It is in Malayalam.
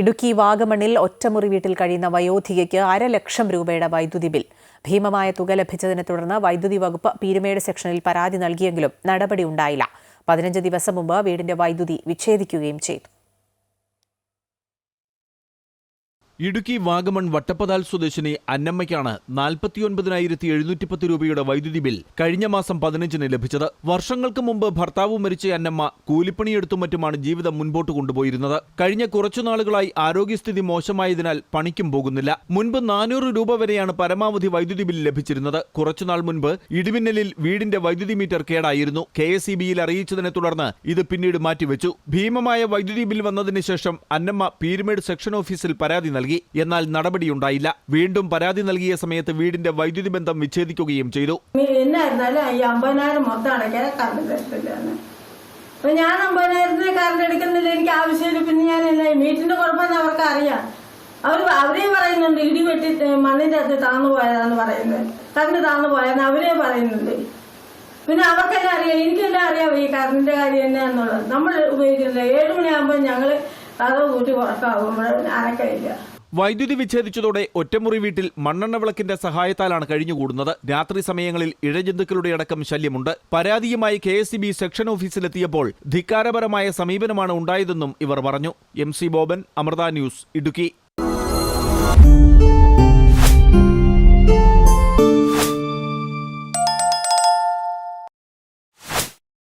ഇടുക്കി വാഗമണ്ണിൽ ഒറ്റമുറി വീട്ടിൽ കഴിയുന്ന വയോധികയ്ക്ക് അരലക്ഷം രൂപയുടെ വൈദ്യുതി ബിൽ. ഭീമമായ തുക ലഭിച്ചതിനെ തുടർന്ന് വൈദ്യുതി വകുപ്പ് പീരുമേട് സെക്ഷനിൽ പരാതി നൽകിയെങ്കിലും നടപടി ഉണ്ടായില്ല. പതിനഞ്ച് ദിവസം മുമ്പ് വീടിന്റെ വൈദ്യുതി വിച്ഛേദിക്കുകയും ചെയ്തു. ഇടുക്കി വാഗമൺ വട്ടപ്പതാൽ സ്വദേശിനി അന്നമ്മയ്ക്കാണ് നാൽപ്പത്തിയൊൻപതിനായിരത്തി എഴുന്നൂറ്റി പത്ത് രൂപയുടെ വൈദ്യുതി ബിൽ കഴിഞ്ഞ മാസം പതിനഞ്ചിന് ലഭിച്ചത്. വർഷങ്ങൾക്ക് മുമ്പ് ഭർത്താവ് മരിച്ച അന്നമ്മ കൂലിപ്പണിയെടുത്തും മറ്റുമാണ് ജീവിതം മുൻപോട്ട് കൊണ്ടുപോയിരുന്നത്. കഴിഞ്ഞ കുറച്ചു നാളുകളായി ആരോഗ്യസ്ഥിതി മോശമായതിനാൽ പണിക്കും പോകുന്നില്ല. മുൻപ് നാനൂറ് രൂപ വരെയാണ് പരമാവധി വൈദ്യുതി ബിൽ ലഭിച്ചിരുന്നത്. കുറച്ചുനാൾ മുൻപ് ഇടിമിന്നലിൽ വീടിന്റെ വൈദ്യുതി മീറ്റർ കേടായിരുന്നു. കെ എസ് ബിയിൽ അറിയിച്ചതിനെ തുടർന്ന് ഇത് പിന്നീട് മാറ്റിവെച്ചു. ഭീമമായ വൈദ്യുതി ബിൽ വന്നതിന് ശേഷം അന്നമ്മ പീരുമേട് സെക്ഷൻ ഓഫീസിൽ പരാതി നൽകി. എന്നാൽ നടപടിയുണ്ടായില്ല. വീണ്ടും പരാതി നൽകിയ സമയത്ത് വീടിന്റെ വൈദ്യുതി ബന്ധം വിച്ഛേദിക്കുകയും ചെയ്തു. എന്നായിരുന്നാലും ഈ എനിക്ക് ആവശ്യമില്ല. പിന്നെ അവർ പറയുന്നുണ്ട് ഇടി വെട്ടി മണ്ണിന്റെ അകത്ത് താന്നു പോയതാന്ന് പറയുന്നത് കറണ്ട് താന്നു പോയെന്ന് അവരേ പറയുന്നുണ്ട്. പിന്നെ അവർക്കെല്ലാം അറിയാം. എനിക്കെല്ലാം അറിയാം ഈ കറണ്ടിന്റെ കാര്യം എന്നാന്നുള്ളത് നമ്മൾ ഉപയോഗിക്കുന്നില്ല ഏഴ് മണിയാകുമ്പോൾ ഞങ്ങൾ കഥ കൂട്ടി ഉറക്കാവുമ്പോൾ അനക്കയില്ല വൈദ്യുതി വിച്ഛേദിച്ചതോടെ ഒറ്റമുറി വീട്ടിൽ മണ്ണെണ്ണ വിളക്കിന്റെ സഹായത്താലാണ് കഴിഞ്ഞുകൂടുന്നത്. രാത്രി സമയങ്ങളിൽ ഇഴജന്തുക്കളുടെ അടക്കം ശല്യമുണ്ട്. പരാതിയുമായി കെ സെക്ഷൻ ഓഫീസിലെത്തിയപ്പോൾ ധിക്കാരപരമായ സമീപനമാണ് ഉണ്ടായതെന്നും ഇവർ പറഞ്ഞു. M C Boban Amrita news Idukki.